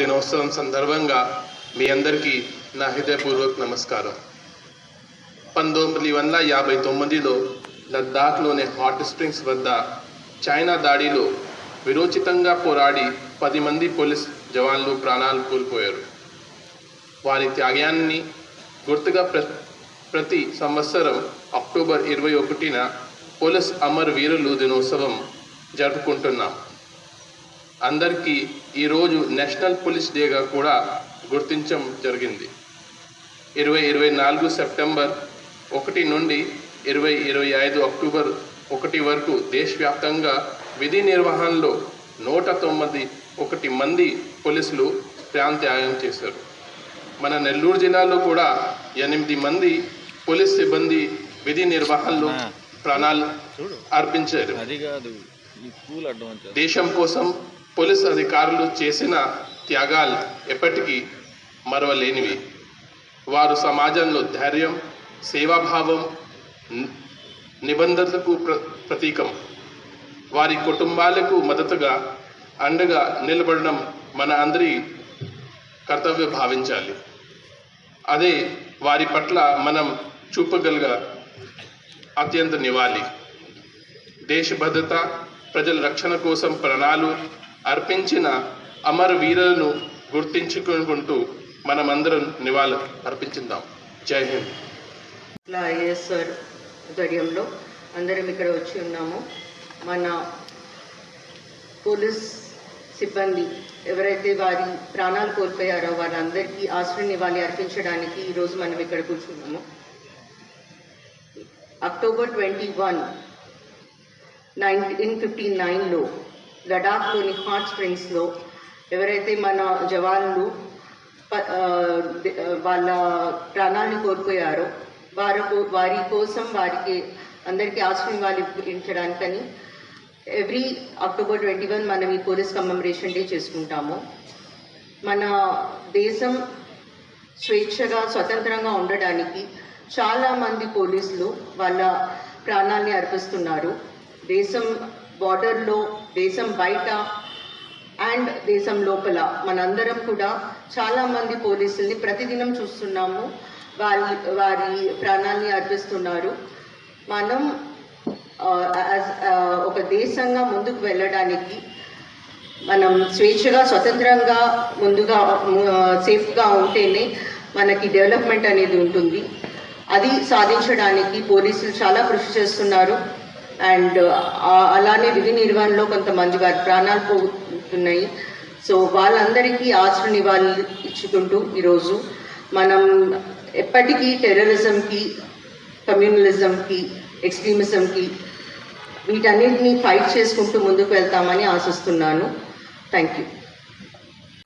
దినోత్సవం సందర్భంగా మీ అందరికీ నా హృదయపూర్వక నమస్కారం. పంతొమ్మిది వందల యాభై తొమ్మిదిలో లద్దాఖ్లోని హాట్ స్ప్రింగ్స్ వద్ద చైనా దాడిలో విరోచితంగా పోరాడి పది మంది పోలీస్ జవాన్లు ప్రాణాలు కోల్పోయారు. వారి త్యాగాన్ని గుర్తుగా ప్ర ప్రతి సంవత్సరం అక్టోబర్ ఇరవై ఒకటిన పోలీస్ అమర్ వీరులు దినోత్సవం జరుపుకుంటున్నాం. అందరికీ ఈరోజు నేషనల్ పోలీస్ డేగా కూడా గుర్తించడం జరిగింది. ఇరవై ఇరవై నాలుగు సెప్టెంబర్ ఒకటి నుండి ఇరవై ఇరవై ఐదు అక్టోబర్ ఒకటి వరకు దేశవ్యాప్తంగా విధి నిర్వహణలో నూట తొమ్మిది ఒకటి మంది పోలీసులు ప్రాణత్యాగం చేశారు. మన నెల్లూరు జిల్లాలో కూడా ఎనిమిది మంది పోలీస్ సిబ్బంది విధి నిర్వహణలో ప్రాణాలు అర్పించారు. దేశం కోసం పోలీస్ అధికారులు చేసిన త్యాగాలు ఎప్పటికీ మరవలేనివి. వారు సమాజంలో ధైర్యం సేవాభావం నిబంధనలకు ప్ర ప్రతీకం. వారి కుటుంబాలకు మద్దతుగా అండగా నిలబడడం మన అందరి కర్తవ్య భావించాలి. అదే వారి పట్ల మనం చూపగలగ అత్యంత నివాలి దేశ భద్రత ప్రజల రక్షణ కోసం ప్రాణాలు అర్పించిన అమర వీరులను గుర్తించుకుంటూ మనమందరం నివాళులు అర్పించిందాం. జై హింద్. ఇట్లా ఐఎస్ఆర్ సార్ అందరం ఇక్కడ వచ్చి ఉన్నాము. మన పోలీస్ సిబ్బంది ఎవరైతే వారి ప్రాణాలు కోల్పోయారో వారందరికీ ఆశ్రయ నివాళి అర్పించడానికి ఈరోజు మనం ఇక్కడ కూర్చున్నాము. October twenty one nineteen fifty నైన్లో లడాఖ్లోని హాట్ స్ప్రింగ్స్లో ఎవరైతే మన జవాన్లు వాళ్ళ ప్రాణాలను కోల్పోయారో వారి వారి కోసం వారికి అందరికీ ఆశ్రయం వాళ్ళు ఇప్పించడానికని ఎవ్రీ అక్టోబర్ ట్వంటీ వన్ మనం ఈ పోలీస్ కమెమరేషన్ డే చేసుకుంటాము. మన దేశం స్వేచ్ఛగా స్వతంత్రంగా ఉండడానికి చాలామంది పోలీసులు వాళ్ళ ప్రాణాల్ని అర్పిస్తున్నారు. దేశం బార్డర్లో దేశం బయట అండ్ దేశం లోపల. మనందరం కూడా చాలామంది పోలీసుల్ని ప్రతిదినం చూస్తున్నాము. వారి వారి ప్రాణాల్ని అర్పిస్తున్నారు. మనం ఒక దేశంగా ముందుకు వెళ్ళడానికి మనం స్వేచ్ఛగా స్వతంత్రంగా ముందుగా సేఫ్గా ఉంటేనే మనకి డెవలప్మెంట్ అనేది ఉంటుంది. అది సాధించడానికి పోలీసులు చాలా కృషి చేస్తున్నారు. అండ్ అలానే విధి నిర్వహణలో కొంతమంది వారి ప్రాణాలు పోతున్నాయి సో వాళ్ళందరికీ ఆశ్రయ నివాళులు ఇచ్చుకుంటూ ఈరోజు మనం ఎప్పటికీ టెర్రరిజంకి కమ్యూనలిజంకి ఎక్స్ట్రీమిజంకి వీటన్నిటిని ఫైట్ చేసుకుంటూ ముందుకు వెళ్తామని ఆశిస్తున్నాను. Thank you.